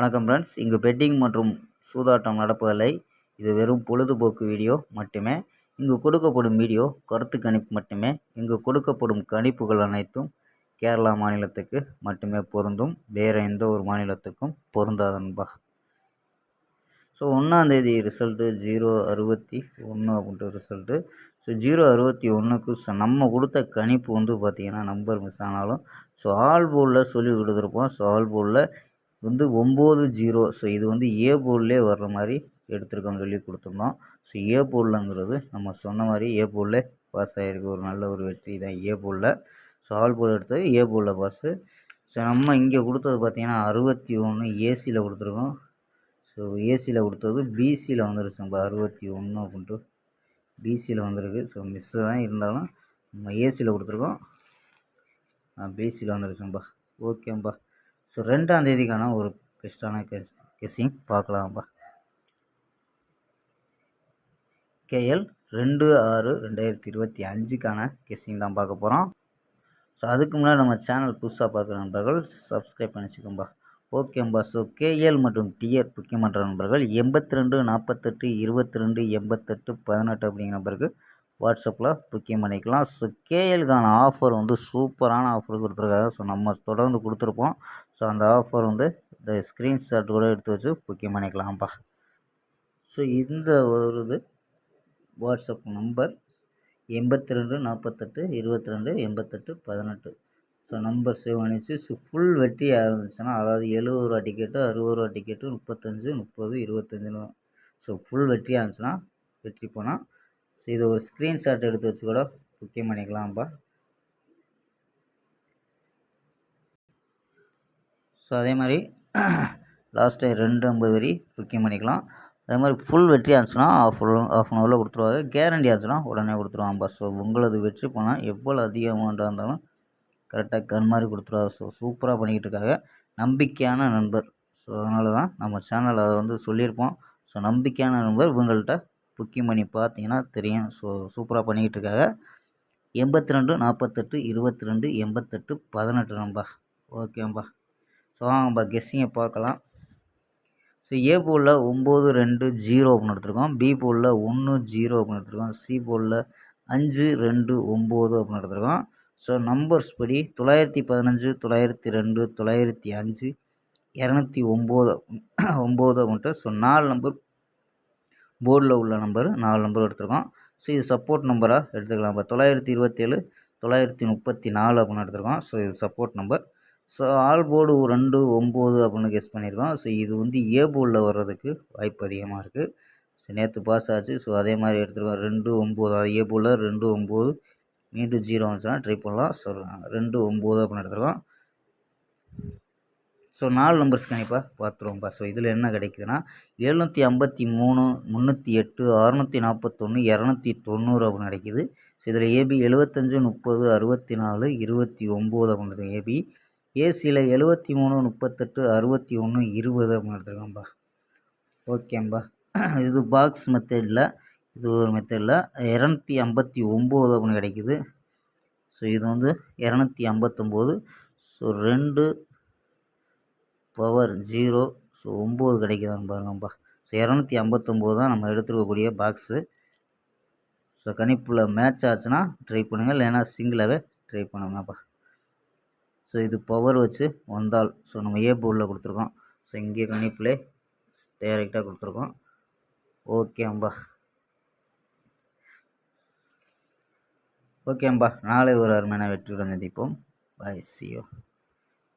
வணக்கம் ஃப்ரெண்ட்ஸ் இங்கு பெட்டிங் மற்றும் சூதாட்டம் நடப்பதில்லை. இது வெறும் பொழுதுபோக்கு வீடியோ மட்டுமே. இங்கு கொடுக்கப்படும் வீடியோ கருத்து கணிப்பு மட்டுமே. இங்கு கொடுக்கப்படும் கணிப்புகள் அனைத்தும் கேரளா மாநிலத்துக்கு மட்டுமே பொருந்தும். வேறு எந்த ஒரு மாநிலத்துக்கும் பொருந்தாது நண்பா. ஸோ ஒன்றாந்தேதி ரிசல்ட்டு ஜீரோ அறுபத்தி ஒன்று அப்படின்ட்டு ரிசல்ட்டு ஸோ ஜீரோ அறுபத்தி ஒன்றுக்கு ஸோ நம்ம கொடுத்த கணிப்பு வந்து பார்த்திங்கன்னா நம்பர் மிஸ் ஆனாலும் ஸோ ஆல் போர்டில் சொல்லி கொடுத்துருப்போம். ஸோ ஆல் போர்டில் வந்து ஒம்பது ஜீரோ. ஸோ இது வந்து ஏ போர்ட்லேயே வர்ற மாதிரி எடுத்துருக்கோம்னு சொல்லி கொடுத்துருந்தோம். ஸோ ஏ போர்டில்ங்கிறது நம்ம சொன்ன மாதிரி ஏ போர்டில் பாஸ் ஆகிருக்கு ஒரு நல்ல ஒரு வெற்றி தான் ஏ போர்டில். ஸோ ஆல் போர்டு எடுத்தது ஏ போர்டில் பாஸு ஸோ நம்ம இங்கே கொடுத்தது பார்த்திங்கன்னா அறுபத்தி ஒன்று ஏசியில் கொடுத்துருக்கோம். ஸோ ஏசியில் கொடுத்தது பிசியில் வந்துருச்சுங்க அறுபத்தி ஒன்று அப்படின்ட்டு பிசியில் வந்திருக்கு. ஸோ மிஸ்ஸு தான் இருந்தாலும் நம்ம ஏசியில் கொடுத்துருக்கோம். பிசியில் வந்துருச்சுங்கப்பா ஓகேம்பா ஸோ ரெண்டாம் தேதிக்கான ஒரு பெஸ்ட்டான கெஸ் கெஸ்ஸிங் பார்க்கலாம்ப்பா கேஎல் ரெண்டு ஆறு ரெண்டாயிரத்தி இருபத்தி அஞ்சுக்கான கெஸ்ஸிங் தான் பார்க்க போகிறோம் ஸோ அதுக்கு முன்னாடி நம்ம சேனல் புதுசாக பார்க்குற நண்பர்கள் சப்ஸ்கிரைப் பண்ணிச்சுக்கோம்பா ஓகேம்பா ஸோ கேஎல் மற்றும் டிஆர் பண்ணுற நண்பர்கள் எண்பத்தி ரெண்டு நாற்பத்தெட்டு இருபத்தி ரெண்டு எண்பத்தெட்டு பதினெட்டு அப்படிங்கிற நம்பருக்கு வாட்ஸ்அப்பில் புக்கிங் பண்ணிக்கலாம். ஸோ கேஎலுக்கான ஆஃபர் வந்து சூப்பரான ஆஃபர் கொடுத்துருக்காங்க. ஸோ நம்ம தொடர்ந்து கொடுத்துருப்போம். ஸோ அந்த ஆஃபர் வந்து இந்த ஸ்க்ரீன்ஷாட் கூட எடுத்து வச்சு புக்கிங் பண்ணிக்கலாம்ப்பா. ஸோ இந்த ஒரு இது வாட்ஸ்அப் நம்பர் எண்பத்தி ரெண்டு நாற்பத்தெட்டு இருபத்தி ரெண்டு எண்பத்தெட்டு பதினெட்டு. ஸோ நம்பர் சேவ் பண்ணிச்சு. ஸோ ஃபுல் வெற்றியாக இருந்துச்சுன்னா அதாவது எழுபது ரூபா டிக்கெட்டு அறுபது ரூபா டிக்கெட்டு முப்பத்தஞ்சு முப்பது இருபத்தஞ்சுன்னு ஸோ ஃபுல் வெற்றியாக இருந்துச்சுன்னா வெற்றி போனால் ஸோ இது ஒரு ஸ்க்ரீன்ஷாட் எடுத்து வச்சு கூட புக்கிங் பண்ணிக்கலாம்ப்பா. ஸோ அதே மாதிரி லாஸ்ட்டு ரெண்டு ஐம்பது வரி புக்கிங் பண்ணிக்கலாம். அதே மாதிரி ஃபுல் வெற்றி ஆச்சுன்னா ஆஃப் ஆஃப் அன் ஹவரில் கொடுத்துருவாங்க கேரண்டி ஆச்சுன்னா உடனே கொடுத்துருவாங்க ஸோ உங்களது வெற்றி போனால் எவ்வளோ அதிக அமௌண்ட்டாக இருந்தாலும் கரெக்டாக கன் மாதிரி கொடுத்துருவாங்க ஸோ சூப்பராக பண்ணிக்கிட்டு இருக்காங்க நம்பிக்கையான நண்பர். ஸோ அதனால தான் நம்ம சேனலில் அதை வந்து சொல்லியிருப்போம். ஸோ நம்பிக்கையான நண்பர் இவங்கள்ட்ட புக்கிங் பண்ணி பார்த்தீங்கன்னா தெரியும். ஸோ சூப்பராக பண்ணிக்கிட்டுருக்காங்க. எண்பத்தி ரெண்டு நாற்பத்தெட்டு இருபத்தி ரெண்டு எண்பத்தெட்டு பதினெட்டு நம்பா ஓகேம்பா ஸோ வாங்கப்பா கெஸ்ஸிங்கை பார்க்கலாம். ஸோ ஏ போலில் ஒம்பது ரெண்டு ஜீரோ அப்படின்னு எடுத்துருக்கோம். பி போலில் ஒன்று ஜீரோ அப்படின்னு எடுத்துருக்கோம். சி போலில் அஞ்சு ரெண்டு ஒம்பது அப்படின்னு எடுத்துருக்கோம். ஸோ நம்பர்ஸ் படி தொள்ளாயிரத்தி பதினஞ்சு தொள்ளாயிரத்தி ரெண்டு தொள்ளாயிரத்தி அஞ்சு இரநூத்தி ஒம்பது ஒம்பது அப்படின்ட்டு. ஸோ நாலு நம்பர் போர்டில் உள்ள நம்பர் நாலு நம்பர் எடுத்துருக்கோம். ஸோ இது சப்போர்ட் நம்பராக எடுத்துக்கலாம். இப்போ தொள்ளாயிரத்தி இருபத்தேழு தொள்ளாயிரத்தி முப்பத்தி நாலு அப்படின்னு எடுத்துருக்கோம். ஸோ இது support number so all board ரெண்டு ஒம்பது அப்படின்னு கெஸ் பண்ணியிருக்கோம். ஸோ இது வந்து ஏ போர்டில் வர்றதுக்கு வாய்ப்பு அதிகமாக இருக்குது ஸோ நேற்று பாஸ் ஆச்சு. ஸோ அதே மாதிரி எடுத்துருக்கோம். ரெண்டு ஒம்பது. ஏ போர்டில் ரெண்டு ஒம்பது மீண்டும் ஜீரோ வந்துச்சுன்னா ட்ரை பண்ணலாம். ஸோ ரெண்டு ஒம்பது அப்படின்னு எடுத்துருக்கோம். ஸோ நாலு நம்பர்ஸ் கண்டிப்பாக பார்த்துருவோம்ப்பா ஸோ இதில் என்ன கிடைக்குதுன்னா எழுநூற்றி ஐம்பத்தி மூணு முந்நூற்றி எட்டு அறநூற்றி நாற்பத்தொன்று இரநூத்தி தொண்ணூறு அப்படின்னு கிடைக்கிது. ஸோ இதில் ஏபி எழுபத்தஞ்சு முப்பது அறுபத்தி நாலு இருபத்தி ஒம்பது அப்படின்றது ஏபி ஏசியில் எழுபத்தி மூணு முப்பத்தெட்டு அறுபத்தி ஒன்று இருபது அப்படின்னு எடுத்துருக்கோம்ப்பா ஓகேம்பா. இது பாக்ஸ் மெத்தடில் இது ஒரு மெத்தடில் இரநூத்தி ஐம்பத்தி ஒம்பது அப்படின்னு கிடைக்கிது. ஸோ இது வந்து இரநூத்தி ஐம்பத்தொம்போது. ஸோ ரெண்டு பவர் ஜீரோ ஸோ ஒம்பது கிடைக்குதான்னு பாருங்கப்பா. ஸோ இரநூத்தி ஐம்பத்தொம்போது தான் நம்ம எடுத்துருக்கக்கூடிய பாக்ஸு ஸோ கணிப்பில் மேட்ச் ஆச்சுன்னா ட்ரை பண்ணுங்கள் இல்லைன்னா சிங்கிளாகவே ட்ரை பண்ணுங்கப்பா. ஸோ இது பவர் வச்சு வந்தால் ஸோ நம்ம ஏ போர்டில் கொடுத்துருக்கோம். ஸோ இங்கே கணிப்பில் டைரெக்டாக கொடுத்துருக்கோம். ஓகேம்பா ஓகேம்பா நாளை ஒரு அருமையான வெற்றியுடன் சந்திப்போம். பாய் சியோ